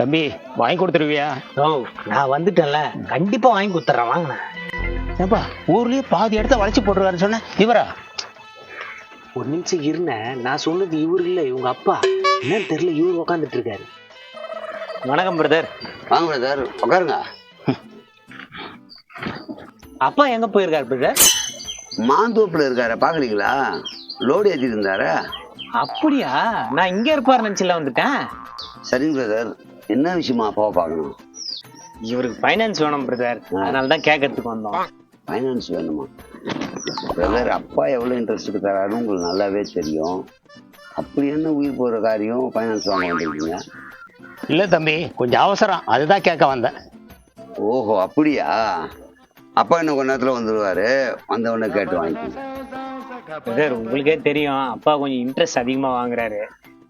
தம்பி வாங்கி கொடுத்துருவியா? ஓ நான் வந்துட்டேன்ல. கண்டிப்பா வாங்கி கொடுத்துட்றேன் வாங்கண்ணே. ஏப்பா ஊர்லயே பாதி இடத்த வளைச்சு போட்டுருவாருன்னு சொன்ன இவரா? ஒரு நிமிஷம் இருந்தேன் நான் சொன்னது இவரு இல்ல இவங்க அப்பா. என்னன்னு தெரியல இவரு உட்காந்துட்டு இருக்காரு வணக்கம் பிரதர் வாங்க பிரதர் உட்காருங்க அப்பா எங்க போயிருக்காரு பிரதர் மாந்தோப்புல இருக்காரு பாக்குறீங்களா? லோடு ஏற்றிட்டு இருந்தாரு. அப்படியா? நான் இங்க இருப்பாரு நினைச்சுல வந்துட்டேன். சரிங்க பிரதர் என்ன விஷயமா அப்பாவை பார்க்கணும்? இவருக்கு ஃபைனான்ஸ் வேணும் பிரதர் அதனால தான் கேட்கறதுக்கு வந்தோம். ஃபைனான்ஸ் வேணுமா? பிரதர் அப்பா எவ்வளோ இன்ட்ரெஸ்ட் தராருன்னு உங்களுக்கு நல்லாவே தெரியும். அப்படி என்ன உயிர் போகிற காரியம் ஃபைனான்ஸ் வாங்க வந்திருக்கீங்க? இல்ல தம்பி கொஞ்சம் அவசரம். அதுதான் கேட்க வந்தேன். ஓஹோ அப்படியா? அப்பா இன்னும் கொஞ்ச நேரத்தில் வந்துடுவாரு வந்தவொடனே கேட்டு வாங்கிக்கோங்க. பிரதர் உங்களுக்கே தெரியும். அப்பா கொஞ்சம் இன்ட்ரெஸ்ட் அதிகமா வாங்குறாரு.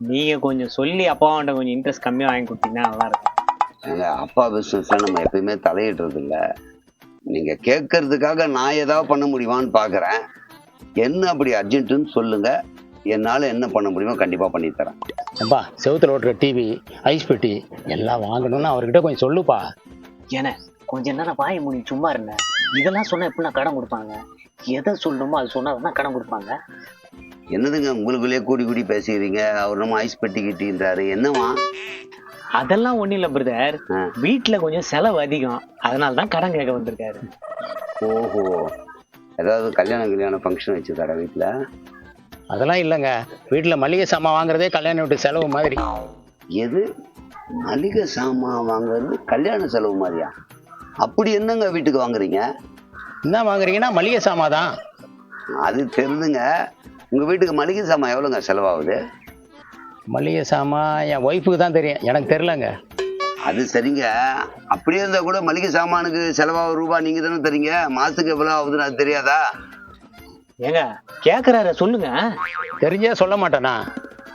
நீங்க கொஞ்சம் சொல்லி அப்பாவாண்ட கொஞ்சம் இன்ட்ரெஸ்ட் கம்மியா வாங்கி கொடுத்தீங்கன்னா நல்லா இருக்கும். அப்பா பிஸ்னஸில் நம்ம எப்பயுமே தலையிடுறது இல்ல. நீங்க கேட்கறதுக்காக நான் ஏதாவது பண்ண முடியுமான்னு பார்க்குறேன் என்ன அப்படி அர்ஜென்ட்டுன்னு சொல்லுங்க. என்னால் என்ன பண்ண முடியுமோ கண்டிப்பாக பண்ணி தரேன். ஏப்பா செவுத்துல ஓட்டுற டிவி ஐஸ் பெட்டி எல்லாம் வாங்கணும்னு அவர்கிட்ட கொஞ்சம் சொல்லுப்பா. ஏன்னா கொஞ்ச நேரம் வாய மூடி சும்மா இருந்தேன் இதெல்லாம் சொன்னா எப்படி நான் கடன் கொடுப்பாங்க? எதை சொல்லணுமோ அது சொன்னா தான் கடன் கொடுப்பாங்க. என்னதுங்க உங்களுக்குள்ளேயே கூடி கூடி பேசிக்கிறீங்க அவர் நம்ம ஐஸ் பெட்டி கிட்டின்றாரு என்னவா அதெல்லாம் ஒண்ணும் இல்ல பிரதர். வீட்டுல கொஞ்சம் செலவு அதிகம். அதனால தான் கடன் கேட்க வந்திருக்காரு. ஓஹோ. ஏதாவது கல்யாண கல்யாண ஃபங்க்ஷன் வச்சிருக்காரா வீட்டில் அதெல்லாம் இல்லைங்க. வீட்டுல மளிகை சாமான் வாங்குறதே கல்யாண வீட்டு செலவு மாதிரி. எது? மளிகை சாமான் வாங்குறது கல்யாண செலவு மாதிரியா? அப்படி என்னங்க வீட்டுக்கு வாங்குறீங்க? என்ன வாங்குறீங்கன்னா மளிகை சாமான் தான். அது தெரிஞ்சுங்க. உங்க வீட்டுக்கு மளிகை சாமான் எவ்வளோங்க செலவாகுது? மளிகை சாமான் என் ஒய்ஃபுக்கு தான் தெரியும். எனக்கு தெரிலங்க அது சரிங்க. அப்படியே இருந்தா கூட மளிகை சாமானுக்கு செலவாக ரூபாய் நீங்க தானே தரீங்க? மாசத்துக்கு எவ்வளோ ஆகுதுன்னு அது தெரியாதா? ஏங்க கேக்குறாரு சொல்லுங்க. தெரிஞ்சே சொல்ல மாட்டேனா?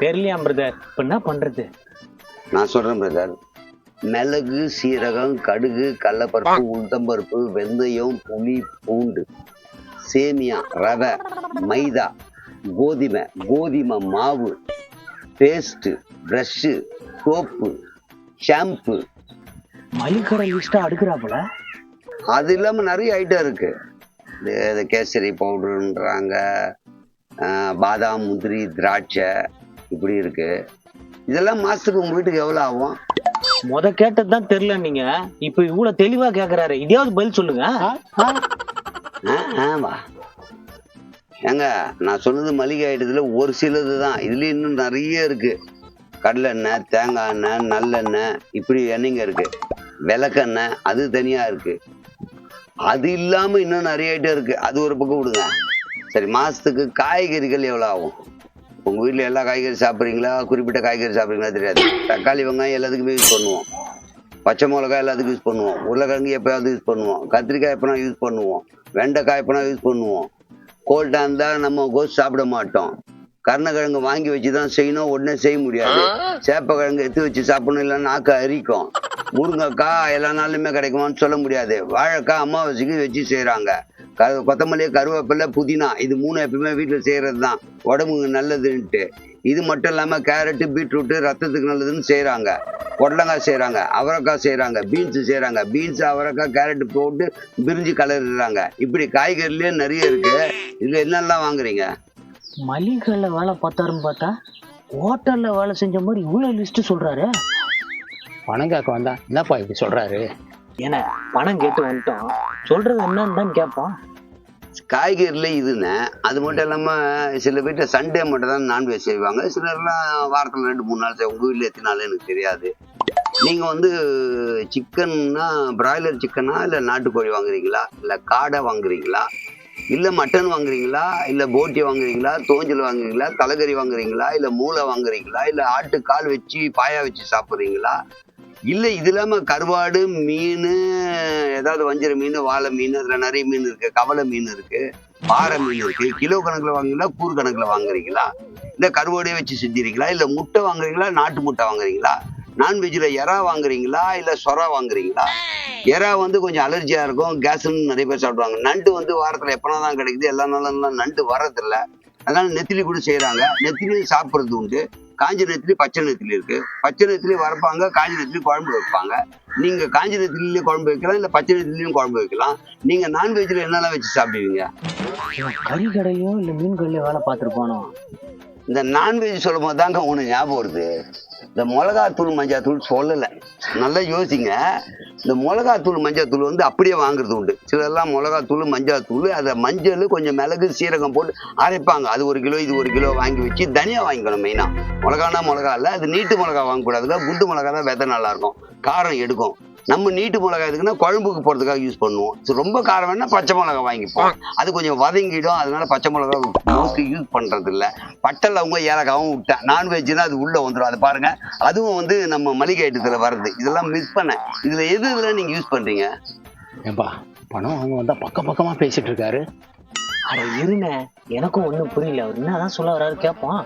தெரியலையா பிரதர் இப்ப என்ன பண்றது? நான் சொல்றேன் பிரதர் மிளகு சீரகம் கடுகு கடலப்பருப்பு உளுத்தம்பருப்பு வெந்தயம் புளி பூண்டு சேமியா ரவை மைதா கோதுமை கோதுமை மாவு பேஸ்ட்டு ப்ரஷ்ஷு சோப்பு ஷாம்பு மளிகடை லிஸ்டா அடுக்குறாப்புல அது இல்லாமல் நிறைய ஐட்டம் இருக்கு. இந்த இந்த கேசரி பவுடருன்றாங்க பாதாம் முந்திரி திராட்சை இப்படி இருக்கு. இதெல்லாம் மாசத்துக்கு உங்க வீட்டுக்கு எவ்வளோ ஆகும்? முத கேட்டது தான் தெரியல நீங்க. இப்ப இவ்வளவு தெளிவா கேக்குறாரு. இதையாவது பதில் சொல்லுங்க. ஆ, ஆமா ஏங்க நான் சொன்னது மளிகை ஐட்டத்தில் ஒரு சிலது தான். இதுலேயும் இன்னும் நிறைய இருக்குது கடலெண்ணெய் தேங்காய் எண்ணெய் நல்லெண்ணெய் இப்படி எண்ணெய்ங்க இருக்குது விளக்கெண்ணெய் அது தனியாக இருக்குது அது இல்லாமல் இன்னும் நிறைய ஐட்டம் இருக்குது அது ஒரு பக்கம் விடுங்க. சரி மாதத்துக்கு காய்கறிகள் எவ்வளோ ஆகும்? உங்கள் வீட்டில் எல்லா காய்கறி சாப்பிட்றீங்களா? குறிப்பிட்ட காய்கறி சாப்பிட்றீங்களா தெரியாது. தக்காளி வெங்காயம் எல்லாத்துக்குமே யூஸ் பண்ணுவோம். பச்சை மிளகாய் எல்லாத்துக்கும் யூஸ் பண்ணுவோம். உருளைக்கிழங்கு எப்போயாவது யூஸ் பண்ணுவோம். கத்திரிக்காய் எப்போனா யூஸ் பண்ணுவோம். வெண்டைக்காய் எப்போனா யூஸ் பண்ணுவோம். கோல்டாக இருந்தால் நம்ம கோஸ் சாப்பிட மாட்டோம். கருணக்கிழங்கு வாங்கி வச்சு தான் செய்யணும் உடனே செய்ய முடியாது. சேப்பக்கிழங்கு எடுத்து வச்சு சாப்பிடணும் இல்லைன்னா நாக்கு அரிக்கும். முருங்கைக்காய் எல்லா நாளுமே கிடைக்குமான்னு சொல்ல முடியாது. வாழைக்காய் அமாவாசைக்கு வச்சு செய்கிறாங்க க கொத்தமல்லி கருவேப்பிலை புதினா இது மூணு எப்பவுமே வீட்டில் செய்கிறது தான் உடம்புக்கு நல்லதுன்ட்டு. இது மட்டும் இல்லாமல் கேரட்டு பீட்ரூட்டு ரத்தத்துக்கு நல்லதுன்னு செய்கிறாங்க புடலங்காய் செய்கிறாங்க அவரைக்காய் செய்கிறாங்க பீன்ஸ் செய்கிறாங்க பீன்ஸ் அவரைக்காய் கேரட் போட்டு பிரிஞ்சு கலரிடுறாங்க இப்படி காய்கறிலேயே நிறைய இருக்கு. இதில் என்னெல்லாம் வாங்குறீங்க? மளிகைல வேலை பார்த்தாருன்னு பார்த்தா ஹோட்டல்ல வேலை செஞ்ச மாதிரி இவ்வளவு லிஸ்ட் சொல்றாரு. பணம் கேட்க வந்தா என்னப்பா இப்படி சொல்றாரு? ஏன்னா பணம் கேட்டு வந்துட்டோம். சொல்றது என்னன்னு தான் கேட்போம். காய்கறியில் இதுன்னு அது மட்டும் இல்லாமல் சில வீட்டில் சண்டே மட்டும் தான் நான்வெஜ் செய்வாங்க. சிலர்லாம் வாரத்தில் ரெண்டு மூணு நாள் உங்கள் வீட்டில் எத்தனை நாள் எனக்கு தெரியாது. நீங்கள் வந்து சிக்கன்னா பிராய்லர் சிக்கனா இல்லை நாட்டுக்கோழி வாங்குறீங்களா? இல்லை காடை வாங்குறீங்களா? இல்லை மட்டன் வாங்குறீங்களா? இல்லை போட்டி வாங்குறீங்களா? தோஞ்சல் வாங்குறீங்களா? தலைக்கறி வாங்குறீங்களா? இல்லை மூளை வாங்குறீங்களா? இல்லை ஆட்டுக்கால் வச்சு பாயா வச்சு சாப்பிட்றீங்களா? இல்லை இது இல்லாமல் கருவாடு மீன் ஏதாவது வஞ்சிர மீன் வாழை மீன் அதில் நிறைய மீன் இருக்கு. கவலை மீன் இருக்கு. பாறை மீன் இருக்கு. கிலோ கணக்கில் வாங்குறீங்களா கூறு கணக்கில் வாங்குறீங்களா? இல்லை கருவாடையே வச்சு செஞ்சுறீங்களா இல்லை முட்டை வாங்குறீங்களா நாட்டு முட்டை வாங்குறீங்களா? நான்வெஜ்ஜில் எறா வாங்குறீங்களா இல்லை சொரா வாங்குறீங்களா? எறா வந்து கொஞ்சம் அலர்ஜியாக இருக்கும். கேஸ்ன்னு நிறைய பேர் சாப்பிடுவாங்க. நண்டு வந்து வாரத்தில் எப்போனா தான் கிடைக்குது எல்லா நாளும் நண்டு வரதில்ல அதனால நெத்திலி கூட செய்யறாங்க நெத்திலி சாப்பிட்றது உண்டு. காஞ்ச நெத்திலி பச்சை நெத்திலி இருக்கு. பச்சை நெத்திலி வரப்பாங்க காஞ்ச நெத்திலி குழம்பு வைப்பாங்க. நீங்க காஞ்ச நெத்திலியே குழம்பு வைக்கலாம் இல்ல பச்சை நெத்திலையும் குழம்பு வைக்கலாம். நீங்க நான்வெஜ்ல என்னெல்லாம் வச்சு சாப்பிடுவீங்க? கறி கடையோ இல்ல மீன் கடையோ வேலை பார்த்துருப்பானோ? இந்த நான்வெஜ் சொல்லும் போது தாங்க ஒன்று ஞாபகம் வருது. இந்த மிளகாத்தூள் மஞ்சாத்தூள் சொல்லலை. நல்லா யோசிங்க. இந்த மிளகாத்தூள் மஞ்சாத்தூள் வந்து அப்படியே வாங்குறது உண்டு. சிலர்லாம் மிளகாத்தூள் மஞ்சாத்தூள் அதை மஞ்சள் கொஞ்சம் மிளகு சீரகம் போட்டு அரைப்பாங்க. அது ஒரு கிலோ இது ஒரு கிலோ வாங்கி வச்சு தனியா வாங்கிக்கணும் மெயினாக மிளகானா மிளகா இல்லை அது நீட்டு மிளகா வாங்கக்கூடாதுங்க. குண்டு மிளகா தான் விதை நல்லாயிருக்கும் காரம் எடுக்கும். நம்ம நீட்டு மிளகா எதுக்குன்னா குழம்புக்கு போடுறதுக்காக யூஸ் பண்ணுவோம். ரொம்ப காரம் வேணா பச்சை மிளகா வாங்கிப்போம். அது கொஞ்சம் வதங்கிடும். அதனால பச்சை மிளகா மோஸ்ட்லி யூஸ் பண்றது இல்ல பட்டல் அவங்க ஏலக்காவும் விட்டேன் நான்வெஜ்னா அது உள்ள வந்துடும் அது பாருங்க. அதுவும் வந்து நம்ம மளிகை ஐட்டத்துல வருது இதெல்லாம் மிஸ் பண்ண. இதுல எது இதுல நீங்க யூஸ் பண்றீங்க? ஏன்பா பணம் வாங்க வந்தா பக்க பக்கமா பேசிட்டு இருக்காரு. அட இருங்க. எனக்கும் ஒண்ணும் புரியல. அவர் என்னதான் சொல்ல வராரு கேட்போம்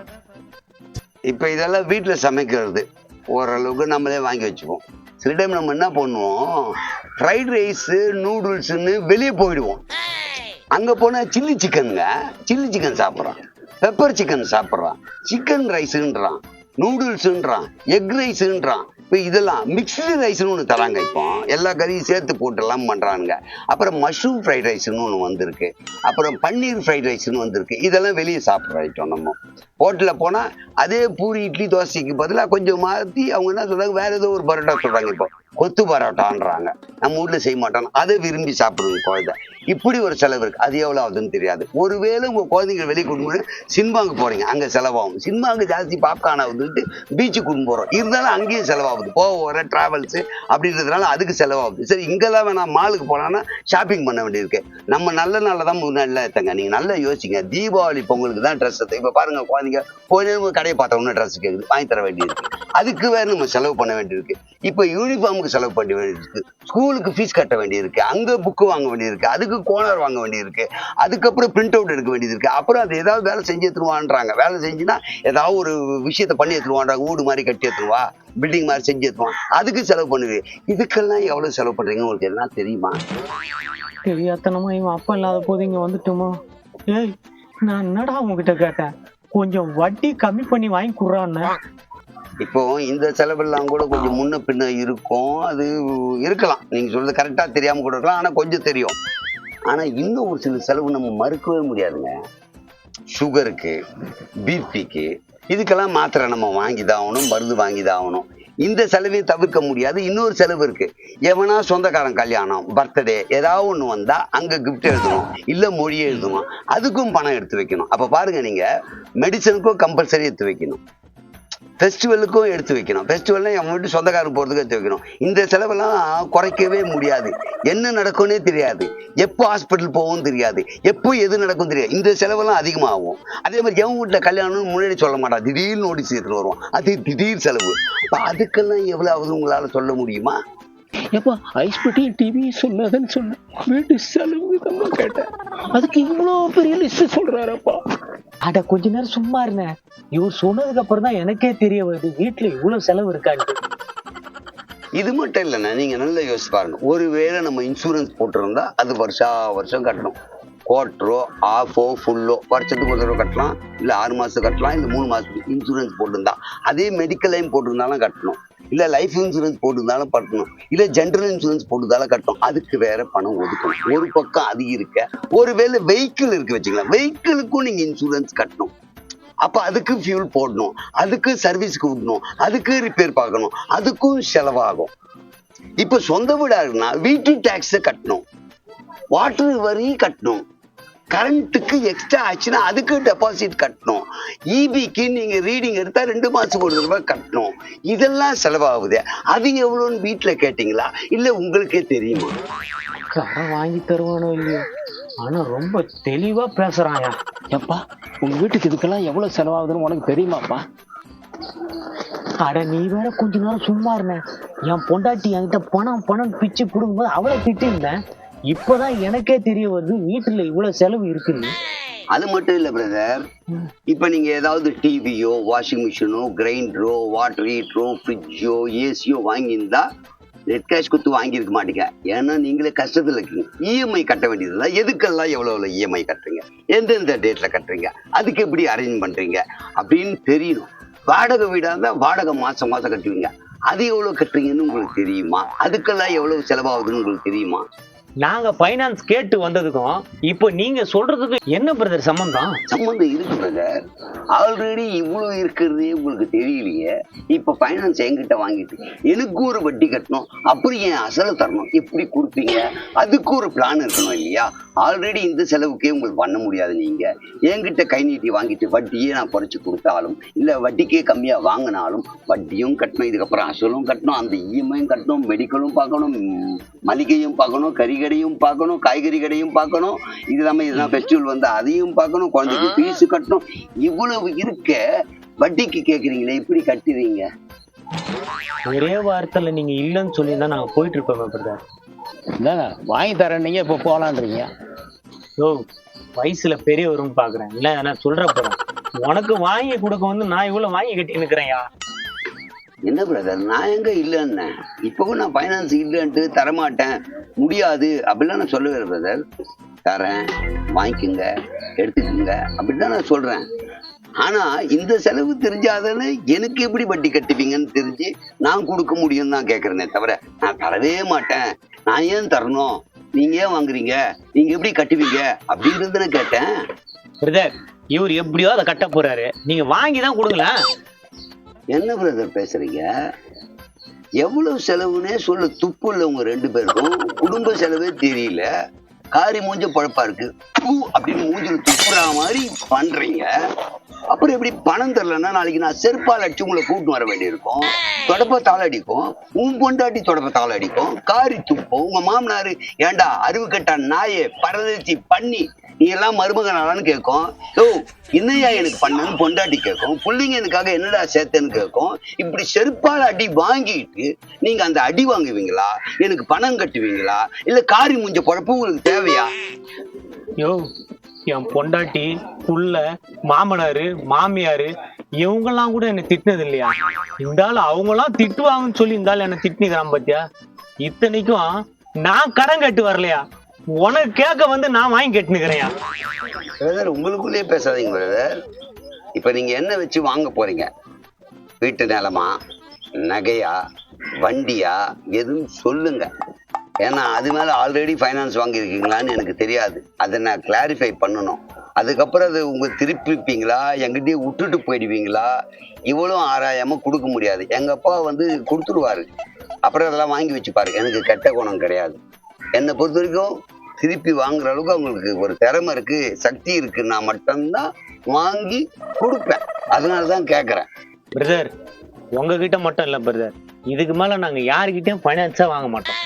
இப்ப இதெல்லாம் வீட்டுல சமைக்கிறது. ஓரளவுக்கு நம்மளே வாங்கி வச்சுப்போம். சில டைம் நம்ம என்ன பண்ணுவோம்? ஃப்ரைட் ரைஸு நூடுல்ஸுன்னு வெளியே போயிடுவோம். அங்கே போனால் சில்லி சிக்கனுங்க சில்லி சிக்கன் சாப்பிட்றான். பெப்பர் சிக்கன் சாப்பிட்றான். சிக்கன் ரைஸுன்றான் நூடுல்ஸுன்றான் எக் ரைஸுன்றான் இப்போ இதெல்லாம் மிக்ஸ்டு ரைஸ்னு ஒன்று தராங்க இப்போ. எல்லா கறியும் சேர்த்து போட்டுலாம் பண்ணுறாங்க பண்ணுறானுங்க அப்புறம் மஷ்ரூம் ஃப்ரைட் ரைஸ்னு ஒன்று வந்திருக்கு. அப்புறம் பன்னீர் ஃப்ரைட் ரைஸ்னு வந்திருக்கு. இதெல்லாம் வெளியே சாப்பிட்ற ஐட்டம் நம்ம. ஹோட்டலில் போனால் அதே பூரி இட்லி தோசைக்கு பதிலாக கொஞ்சம் மாற்றி அவங்க என்ன சொல்கிறாங்க வேறு ஏதோ ஒரு பரோட்டா சொல்கிறாங்க இப்போ. கொத்து பரோட்டான்றாங்க. நம்ம ஊர்ல செய்ய மாட்டோம். அதை விரும்பி சாப்பிடுங்க குழந்தை. இப்படி ஒரு செலவு இருக்கு. அது எவ்வளோ ஆகுதுன்னு தெரியாது. ஒருவேளை உங்க குழந்தைங்க வெளியே கொண்டு போய் போகிறீங்க போறீங்க. அங்க செலவாகும். சினிமாவுக்கு ஜாஸ்தி பாப்கார்ன் ஆகுதுன்ட்டு பீச்சு கொண்டு போறோம். இருந்தாலும் அங்கேயும் செலவாகுது. போக வர டிராவல்ஸ் அப்படின்றதுனால அதுக்கு செலவாகுது. சரி இங்கெல்லாம் வேணாம் மாலுக்கு போனான்னா ஷாப்பிங் பண்ண வேண்டியிருக்கு. நம்ம நல்ல நாளில் தான் முன்னாடிலாம் எடுத்தங்க நீங்க நல்லா யோசிங்க. தீபாவளி பொங்கலுக்கு தான் ட்ரெஸ் எடுத்து இப்போ பாருங்க குழந்தைங்க கொஞ்சம் கடையை பார்த்தோம்னா ட்ரெஸ் கேட்குது வாங்கி தர வேண்டியிருக்கு. அதுக்கு வேற நம்ம செலவு பண்ண வேண்டியிருக்கு. இப்போ யூனிஃபார்முக்கு செலவு பண்ண வேண்டியிருக்கு. ஸ்கூலுக்கு ஃபீஸ் கட்ட வேண்டியிருக்கு. அங்கே புக்கு வாங்க வேண்டியிருக்கு. அதுக்கு கோனர் வாங்க வேண்டியிருக்கு. அதுக்கப்புறம் பிரிண்ட் அவுட் எடுக்க வேண்டியது இருக்கு அப்புறம் அது ஏதாவது வேலை செஞ்சு எடுத்துருவான்றாங்க. வேலை செஞ்சுன்னா ஏதாவது ஒரு விஷயத்த பண்ணி எடுத்துருவான்றாங்க. வீடு மாதிரி கட்டி எடுத்துருவா. பில்டிங் மாதிரி செஞ்சு எடுத்துருவான். அதுக்கு செலவு பண்ணுவீங்க இதுக்கெல்லாம் எவ்வளோ செலவு பண்ணுறீங்க உங்களுக்கு என்ன தெரியுமா? தெரியாதனமா இவன் அப்பா இல்லாத போது இங்கே வந்துட்டோமா? ஏய் நான் என்னடா உங்ககிட்ட கேட்டேன்? கொஞ்சம் வட்டி கம்மி பண்ணி வாங்கி குடுறான்னு. இப்போ இந்த செலவெல்லாம் கூட கொஞ்சம் முன்ன பின்ன இருக்கும். அது இருக்கலாம். நீங்க சொல்றது கரெக்டா தெரியாம கூட இருக்கலாம். ஆனா கொஞ்சம் தெரியும். ஆனா இன்னும் ஒரு சில செலவு நம்ம மறுக்கவே முடியாதுங்க. சுகருக்கு பிபிக்கு இதுக்கெல்லாம் மாத்திரை நம்ம வாங்கி தான் ஆகணும் மருந்து வாங்கி தான் ஆகணும். இந்த செலவையும் தவிர்க்க முடியாது. இன்னொரு செலவு இருக்கு. எவனா சொந்தக்காரன் கல்யாணம் பர்த்டே ஏதாவது ஒண்ணு வந்தா அங்க கிஃப்ட் எழுதணும் இல்ல மொழி எழுதணும் அதுக்கும் பணம் எடுத்து வைக்கணும். அப்ப பாருங்க நீங்க மெடிசனுக்கும் கம்பல்சரி எடுத்து வைக்கணும். ஃபெஸ்டிவலுக்கும் எடுத்து வைக்கணும். ஃபெஸ்டிவல்னால் என் வீட்டு சொந்தக்காரன் போகிறதுக்கு எடுத்து வைக்கணும். இந்த செலவெல்லாம் குறைக்கவே முடியாது. என்ன நடக்கும்னே தெரியாது. எப்போ ஹாஸ்பிட்டல் போகும் தெரியாது. எப்போ எது நடக்கும் தெரியாது. இந்த செலவெல்லாம் அதிகமாகும். அதே மாதிரி எவன் வீட்டில் கல்யாணம்னு முன்னாடி சொல்ல மாட்டான். திடீர்னு நோட்டீஸ் எடுத்துகிட்டு வருவான். அது திடீர் செலவு. அப்ப அதுக்கெல்லாம் எவ்வளோ ஆகுது உங்களால் சொல்ல முடியுமா? ஏப்பா ஐஸ் பெட்டி டிவி சொன்னதுன்னு சொன்னேன் வீட்டு செலவு தான் கேட்டேன். அதுக்கு இவ்வளோ பெரிய லிஸ்ட் சொல்றாருப்பா. அட கொஞ்ச நேரம் சும்மா இருந்தேன் இவர் சொன்னதுக்கு அப்புறம் தான் எனக்கே தெரிய வருது வீட்டுல இவ்வளவு செலவு இருக்கான்ட்டு. இது மட்டும் இல்லைண்ணா நீங்க நல்லா யோசிச்சு பாருங்க. ஒருவேளை நம்ம இன்சூரன்ஸ் போட்டிருந்தா அது வருஷா வருஷம் கட்டணும். குவார்டரோ ஆஃபோ ஃபுல்லோ வருஷத்துக்கு ஒரு தடவை கட்டலாம். இல்லை ஆறு மாதம் கட்டலாம் இல்லை மூணு மாதத்துக்கு இன்சூரன்ஸ் போட்டிருந்தா. அதே மெடிக்கல் லைன் போட்டிருந்தாலும் கட்டணும். இல்லை லைஃப் இன்சூரன்ஸ் போட்டிருந்தாலும் கட்டணும். இல்லை ஜென்ரல் இன்சூரன்ஸ் போட்டிருந்தாலும் கட்டணும். அதுக்கு வேற பணம் ஒதுக்கணும். ஒரு பக்கம் அது இருக்க ஒருவேளை வெஹிக்கிள் இருக்கு வச்சுக்கலாம் வெஹிக்கிளுக்கும் நீங்கள் இன்சூரன்ஸ் கட்டணும். அப்போ அதுக்கு ஃபியூல் போடணும். அதுக்கு சர்வீஸ்க்கு விடணும். அதுக்கு ரிப்பேர் பார்க்கணும். அதுக்கும் செலவாகும். இப்போ சொந்த வீடாக இருக்குன்னா வீட்டு டேக்ஸை கட்டணும். வாட்டர் வரி கட்டணும். கரண்ட்டுக்கு எக்ஸ்ட்ரா ஆச்சுன்னா அதுக்கு டெபாசிட் கட்டணும். இபிக்கு நீங்கள் ரீடிங் எடுத்தால் ரெண்டு மாதத்துக்கு ஒரு ரூபாய் கட்டணும். இதெல்லாம் செலவாகுது. அது எவ்வளோன்னு வீட்டில் கேட்டிங்களா? இல்லை உங்களுக்கே தெரியுமா? கடன் வாங்கி தருவானோ இல்லையோ? ஆனால் ரொம்ப தெளிவாக பேசுகிறாங்க ஏப்பா உங்கள் வீட்டுக்கு இதுக்கெல்லாம் எவ்வளோ செலவாகுதுன்னு உனக்கு தெரியுமாப்பா? அட நீ வேற கொஞ்ச நேரம் சும்மா இருந்தேன் என் பொண்டாட்டி என்கிட்ட பணம் பணம் பிச்சு பிடுங்கும்போது அவளை திட்டிருந்தேன் இப்பதான் எனக்கே தெரிய வருது வீட்டுல இவ்வளவு செலவு இருக்குது. அது மட்டும் இல்ல பிரதர் இப்ப நீங்க ஏதாவது டிவியோ வாஷிங் மிஷினோ கிரைண்டரோ வாட்டர் ஹீட்டரோ ஃப்ரிட்ஜோ ஏசியோ வாங்கியிருந்தா நெட் கேஷ் கொடுத்து வாங்கியிருக்க மாட்டீங்க. ஏன்னா நீங்களே கஷ்டத்தில் இருக்கீங்க. இஎம்ஐ கட்ட வேண்டியதுல எதுக்கெல்லாம் எவ்வளோ எவ்வளோ இஎம்ஐ கட்டுறீங்க? எந்தெந்த டேட்டில் கட்டுறீங்க? அதுக்கு எப்படி அரேஞ்ச் பண்ணுறீங்க அப்படின்னு தெரியணும். வாடகை வீடாக இருந்தால் வாடகை மாதம் மாதம் கட்டுவீங்க. அது எவ்வளோ கட்டுறீங்கன்னு உங்களுக்கு தெரியுமா? அதுக்கெல்லாம் எவ்வளோ செலவாகுதுன்னு உங்களுக்கு தெரியுமா? நாங்க ஃபைனான்ஸ் கேட்டு வந்ததுக்கும் இப்போ நீங்க சொல்றதுக்கும் என்ன பிரதர் சம்பந்தம்? சம்மந்தம் இருக்கு பிரதர் ஆல்ரெடி இவ்வளவு இருக்கிறதே உங்களுக்கு தெரியலையே. இப்ப ஃபைனான்ஸ் என்கிட்ட வாங்கிட்டு எனக்கு ஒரு வட்டி கட்டணும் அப்புறம் என் அசலை தரணும். எப்படி கொடுப்பீங்க? அதுக்கு ஒரு பிளான் இருக்கணும் இல்லையா? ஆல்ரெடி இந்த செலவுக்கே உங்களுக்கு பண்ண முடியாது நீங்க. என்கிட்ட கை நீட்டி வாங்கிட்டு வட்டியே நான் குறைச்சு கொடுத்தாலும் இல்ல வட்டிக்கே கம்மியா வாங்கினாலும் வட்டியும் கட்டணும் இதுக்கப்புறம் அசலும் கட்டணும் அந்த இஎம்ஐயும் கட்டணும் மெடிக்கலும் பார்க்கணும் மளிகையும் பார்க்கணும் கறிகடையும் பார்க்கணும் காய்கறி கடையும் பார்க்கணும் இது இல்லாம இதெல்லாம் ஃபெஸ்டிவல் வந்து அதையும் பார்க்கணும் குழந்தைக்கு ஃபீஸ் கட்டணும். இவ்வளவு இருக்க வட்டிக்கு கேக்குறீங்களே எப்படி கட்டுவீங்க ஒரே வாரத்துல நீங்க இல்லைன்னு சொல்லியிருந்தா நாங்க போயிட்டு இருப்போமே பிரதர். இந்தாங்க வாங்கி தரேன் நீங்க இப்போ போகலான்றீங்க யோ வயசுல பெரியவரும் பாக்குறேன். இல்ல நான் சொல்ற போறேன் உனக்கு வாங்கி கொடுக்க வந்து நான் இவ்வளவு வாங்கி கட்டி நிக்கிறேன்யா. என்ன பிரதர் நான் எங்க இல்லைன்னு? இப்பவும் நான் ஃபைனான்ஸ் இல்லைன்ட்டு தரமாட்டேன். முடியாது. அப்படிலாம் நான் சொல்லவே பிரதர் தரேன். வாங்கிக்கோங்க. எடுத்துக்கோங்க. அப்படிதான் நான் சொல்றேன். ஆனா இந்த செலவு தெரிஞ்சாதானே எனக்கு எப்படி வட்டி கட்டுவீங்கன்னு தெரிஞ்சு நான் கொடுக்க முடியும் தான் கேட்கறேனே தவிர நான் தரவே மாட்டேன். நான் ஏன் தரணும்? நீங்க ஏன் வாங்குறீங்க? நீங்க எப்படி கட்டுவீங்க? அப்படின்றது நான் கேட்டேன். பிரதர் இவர் எப்படியோ அதை கட்ட போறாரு. நீங்க வாங்கி தான் கொடுங்களேன். என்ன பிரதர் பேசுறீங்க? எவ்வளவு செலவுனே சொல்ல துப்பு இல்லை உங்க ரெண்டு பேருக்கும். குடும்ப செலவே தெரியல. காரி மூஞ்ச பழப்பா இருக்கு. பூ அப்படின்னு மூஞ்சில துப்புற மாதிரி பண்றீங்க. அப்புறம் எப்படி பணம் தரலன்னா நாளைக்கு நான் செருப்பால் அடிச்சு உங்களை கூட்டு வர வேண்டியிருக்கும். தொடப்ப தாள அடிக்கும். உன் பொண்டாட்டி தொடப்ப தாள அடிக்கும். காரி துப்போம். உங்க மாமனாரு ஏன்டா அறிவு கட்ட நாயே பரதச்சி பண்ணி நீ எல்லாம் மருமகனாலான்னு கேட்கும். ஓ என்னையா எனக்கு பண்ணன்னு பொண்டாட்டி கேட்கும். பிள்ளைங்க எனக்காக என்னடா சேர்த்தேன்னு கேட்கும். இப்படி செருப்பால் அடி வாங்கிட்டு நீங்க அந்த அடி வாங்குவீங்களா? எனக்கு பணம் கட்டுவீங்களா? இல்ல காரி முஞ்ச பழப்பு உங்களுக்கு தேவையா? யோ என் பொண்டாட்டி புள்ள மாமனாரு மாமியாரு இவங்கெல்லாம் கூட என்ன திட்டினது இல்லையா இருந்தாலும் அவங்களாம் திட்டுவாங்கன்னு சொல்லி இருந்தாலும் என்ன திட்டினுக்கிறான் பாத்தியா? இத்தனைக்கும் நான் கடன் கட்டு வரலையா? உனக்கு கேட்க வந்து நான் வாங்கி கேட்டுக்கிறேன் பிரதர் உங்களுக்குள்ளேயே பேசாதீங்க பிரதர் இப்ப நீங்க என்ன வச்சு வாங்க போறீங்க? வீட்டு நிலமா நகையா வண்டியா எதுவும் சொல்லுங்க. ஏன்னா அது மேல ஆல்ரெடி ஃபைனான்ஸ் வாங்கியிருக்கீங்களான்னு எனக்கு தெரியாது. அதை நான் கிளாரிஃபை பண்ணணும். அதுக்கப்புறம் அது உங்க திருப்பிப்பீங்களா? எங்கிட்டயே விட்டுட்டு போயிடுவீங்களா? இவ்வளோ ஆராயாம கொடுக்க முடியாது. எங்க அப்பா வந்து கொடுத்துருவாரு. அப்புறம் அதெல்லாம் வாங்கி வச்சுப்பாரு. எனக்கு கெட்ட குணம் கிடையாது. என்னை பொறுத்த வரைக்கும் திருப்பி வாங்குற அளவுக்கு அவங்களுக்கு ஒரு திறமை இருக்கு சக்தி இருக்குன்னா மட்டும்தான் வாங்கி கொடுப்பேன். அதனால தான் கேட்குறேன் பிரதர் உங்ககிட்ட மட்டும் இல்ல பிரதர் இதுக்கு மேல நாங்க யாருக்கிட்டயும் ஃபைனான்ஸா வாங்க மாட்டோம்.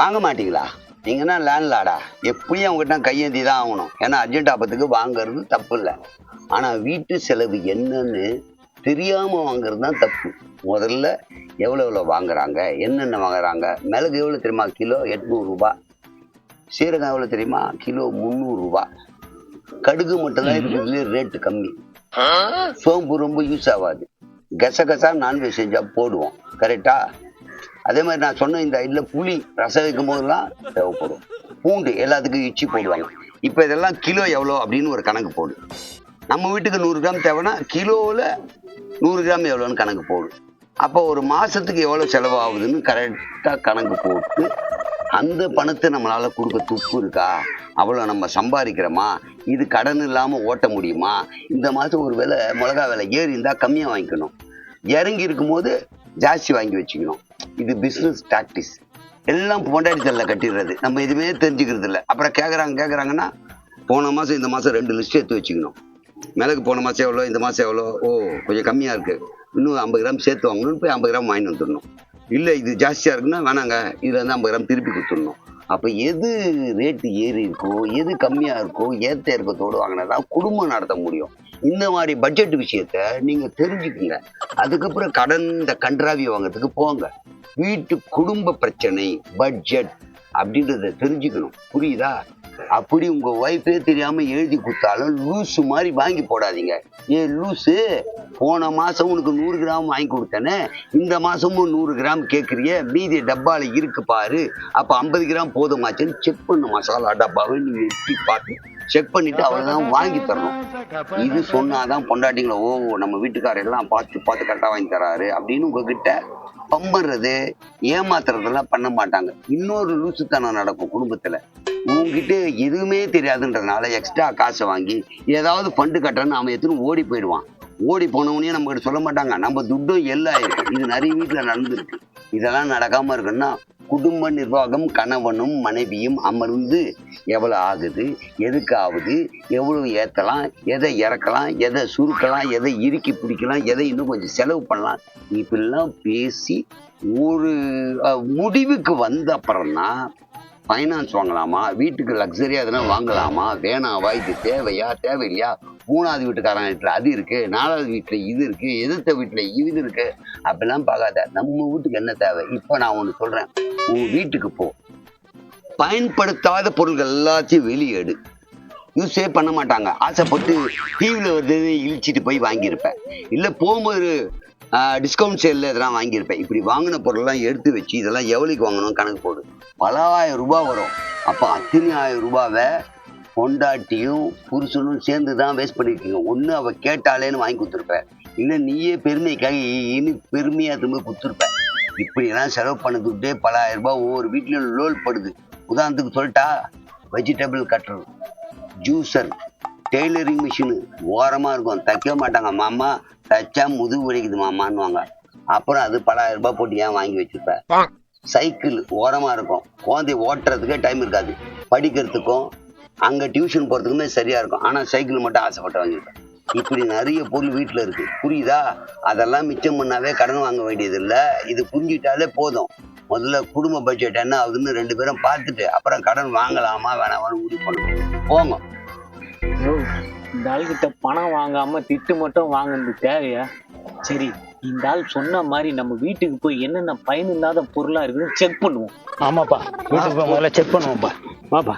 வாங்க மாட்டீங்களா? நீங்கன்னா லேண்ட்லாடா எப்படியும் அவங்ககிட்ட கையேந்தி தான் ஆகணும். ஏன்னா அர்ஜென்ட் ஆபத்துக்கு வாங்குறது தப்பு இல்லை. ஆனால் வீட்டு செலவு என்னன்னு தெரியாம வாங்குறது தான் தப்பு. முதல்ல எவ்வளோ எவ்வளோ வாங்குறாங்க? என்னென்ன வாங்குறாங்க? மிளகு எவ்வளோ தெரியுமா? கிலோ எட்நூறு ரூபாய். சீரகம் எவ்வளோ தெரியுமா? கிலோ முந்நூறு ரூபாய் கடுகு மட்டும்தான் இருக்கிறதுலே ரேட்டு கம்மி. சோம்பு ரொம்ப யூஸ் ஆகாது. கசகசா நான்வெஜ் செஞ்சா போடுவோம். கரெக்டா அதே மாதிரி நான் சொன்ன இந்த இதுல புளி ரசம் வைக்கும் போதெல்லாம் தேவைப்படும். பூண்டு எல்லாத்துக்கும் இச்சி போடுவாங்க. இப்போ இதெல்லாம் கிலோ எவ்வளோ அப்படின்னு ஒரு கணக்கு போடு. நம்ம வீட்டுக்கு நூறு கிராம் தேவைன்னா கிலோவில் நூறு கிராம் எவ்வளோன்னு கணக்கு போடு. அப்போ ஒரு மாசத்துக்கு எவ்வளோ செலவாகுதுன்னு கரெக்டாக கணக்கு போட்டு அந்த பணத்தை நம்மளால் கொடுக்க துப்பு இருக்கா? அவ்வளோ நம்ம சம்பாதிக்கிறோமா? இது கடன் இல்லாமல் ஓட்ட முடியுமா? இந்த மாதம் ஒரு விலை மிளகா விலை ஏறி இருந்தால் கம்மியாக வாங்கிக்கணும். இறங்கி இருக்கும்போது ஜாஸ்தி வாங்கி வச்சுக்கணும். இது பிஸ்னஸ் டாக்டிஸ் எல்லாம் பொண்டாட்டி தள்ள கட்டிடுறது. நம்ம எதுவுமே தெரிஞ்சுக்கிறது இல்லை. அப்புறம் கேட்குறாங்க கேட்குறாங்கன்னா போன மாதம் இந்த மாதம் ரெண்டு லிஸ்ட் எடுத்து வச்சுக்கணும். மிளகு போன மாதம் எவ்வளோ இந்த மாதம் எவ்வளோ? ஓ கொஞ்சம் கம்மியாக இருக்குது இன்னும் ஐம்பது கிராம் சேர்த்து வாங்கணும்னு போய் ஐம்பது கிராம் வாங்கி வந்துடணும். இல்லை இது ஜாஸ்தியாக இருக்குன்னா வேணாங்க. இதில் வந்து ஐம்பது கிராம் திருப்பி கொடுத்துடணும். அப்போ எது ரேட்டு ஏறி இருக்கோ எது கம்மியாக இருக்கோ ஏற்ற இறக்கத்தோடு வாங்கினா தான் குடும்பம் நடத்த முடியும். இந்த மாதிரி பட்ஜெட் விஷயத்த நீங்கள் தெரிஞ்சுக்குங்க. அதுக்கப்புறம் கடன் இந்த கன்றாவி வாங்குறதுக்கு போங்க. வீட்டு குடும்ப பிரச்சனை பட்ஜெட் அப்படின்றத தெரிஞ்சுக்கணும். புரியுதா? அப்படி உங்க ஒய்ஃபே தெரியாம எழுதி கொடுத்தாலும் லூசு மாதிரி வாங்கி போடாதீங்க. ஏ லூசு போன மாசம் உனக்கு நூறு கிராம் வாங்கி கொடுத்தேனே? இந்த மாசமும் நூறு கிராம் கேட்குறிய மீதி டப்பால இருக்கு பாரு. அப்ப ஐம்பது கிராம் போதுமாச்சுன்னு செக் பண்ணு மசாலா டப்பாவை நீ எட்டி பார்த்து செக் பண்ணிட்டு அவ்வளோதான் வாங்கி தரணும். இது சொன்னாதான் பொண்டாட்டிங்களை ஓ நம்ம வீட்டுக்காரர் எல்லாம் பார்த்து பார்த்து கரெக்டாக வாங்கி தராரு அப்படின்னு உங்ககிட்ட பம்புறது ஏமாத்துறதெல்லாம் பண்ண மாட்டாங்க. இன்னொரு லூசுத்தனம் நடக்கும் குடும்பத்துல. உங்ககிட்ட எதுவுமே தெரியாதுன்றதுனால எக்ஸ்ட்ரா காசை வாங்கி ஏதாவது ஃபண்டு கட்டுறேன்னு அவன் எடுத்துன்னு ஓடி போயிடுவான். ஓடி போனவனே நம்ம கிட்ட சொல்ல மாட்டாங்க. நம்ம துட்டும் எல்லாம் இருக்கு இது நிறைய வீட்டுல நடந்துருக்கு. இதெல்லாம் நடக்காம இருக்குன்னா குடும்ப நிர்வாகம் கணவனும் மனைவியும் அமர்ந்து எவ்வளோ ஆகுது? எதுக்காகுது எவ்வளோ எவ்வளவு எதை இறக்கலாம்? எதை சுருக்கலாம்? எதை இறுக்கி பிடிக்கலாம்? எதை இன்னும் கொஞ்சம் செலவு பண்ணலாம்? இப்படிலாம் பேசி ஒரு முடிவுக்கு வந்த அப்புறம்தான் ஃபைனான்ஸ் வாங்கலாமா? வீட்டுக்கு லக்ஸரியாக எதனா வாங்கலாமா? வேணாவா? இது தேவையா? தேவையில்லையா? மூணாவது வீட்டுக்காரன் வீட்டில் அது இருக்குது நாலாவது வீட்டில் இது இருக்குது எதிர்த்த வீட்டில் இது இருக்குது அப்படிலாம் பார்க்காத. நம்ம வீட்டுக்கு என்ன தேவை? இப்போ நான் ஒன்று சொல்கிறேன் உன் வீட்டுக்கு போ. பயன்படுத்தாத பொருட்கள் எல்லாத்தையும் வெளியேடு யூஸே பண்ண மாட்டாங்க. ஆசைப்பட்டு டிவியில் வருது இழிச்சிட்டு போய் வாங்கியிருப்பேன். இல்லை போகும்போது டிஸ்கவுண்ட் சேலில் இதெல்லாம் வாங்கியிருப்பேன். இப்படி வாங்கின பொருள்லாம் எடுத்து வச்சு இதெல்லாம் எவ்வளோக்கு வாங்கணும் கணக்கு போடு. பல ஆயிரம் ரூபாய் வரும். அப்போ அத்தனை ஆயிரம் ரூபாவை பொண்டாட்டியும் புருஷனும் சேர்ந்து தான் வேஸ்ட் பண்ணியிருக்கீங்க ஒன்று அவள் கேட்டாலேன்னு வாங்கி கொடுத்துருப்பேன் இல்லை நீயே பெருமைக்காக இனி பெருமையாக திரும்ப கொடுத்துருப்ப. இப்படிலாம் செலவு பண்ணதுக்கிட்டே துட்டே பல ஆயிரம் ரூபாய் ஒவ்வொரு வீட்லையும் லோல் படுது. உதாரணத்துக்கு சொல்லிட்டா vegetable cutter juicer tailoring machine. ஓரமாக இருக்கும். தைக்க மாட்டாங்க. மாமா தைச்சா முதுகு வலிக்குது மாமான்னுவாங்க. அப்புறம் அது பலாயிரம் ரூபாய் போட்டு ஏன் வாங்கி வச்சிருப்ப? சைக்கிள் ஓரமாக இருக்கும். குழந்தை ஓட்டுறதுக்கே டைம் இருக்காது. படிக்கிறதுக்கும் அங்கே டியூஷன் போகிறதுக்குமே சரியாக இருக்கும். ஆனால் சைக்கிள் மட்டும் ஆசைப்பட்டு வாங்கியிருப்பேன் இப்படி நிறைய பொருள் வீட்டில் இருக்கு. புரியுதா? அதெல்லாம் மிச்சம் பண்ணாவே கடன் வாங்க வேண்டியது இல்லை இது புரிஞ்சிட்டாலே போதும். முதல்ல குடும்ப பட்ஜெட் என்ன ஆகுதுன்னு ரெண்டு பேரும் பார்த்துட்டு அப்புறம் கடன் வாங்கலாமா வேணாமான்னு முடிவு பண்ணணும். போங்க. இந்த ஆள்கிட்ட பணம் வாங்காம திட்டு மட்டும் வாங்குறது தேவையா? சரி இந்த ஆள் சொன்ன மாதிரி நம்ம வீட்டுக்கு போய் என்னென்ன பயனில்லாத பொருளா இருக்குன்னு செக் பண்ணுவோம். ஆமாப்பா வீட்டுக்கு போய் முதல்ல செக் பண்ணுவோம்ப்பா. வாப்பா.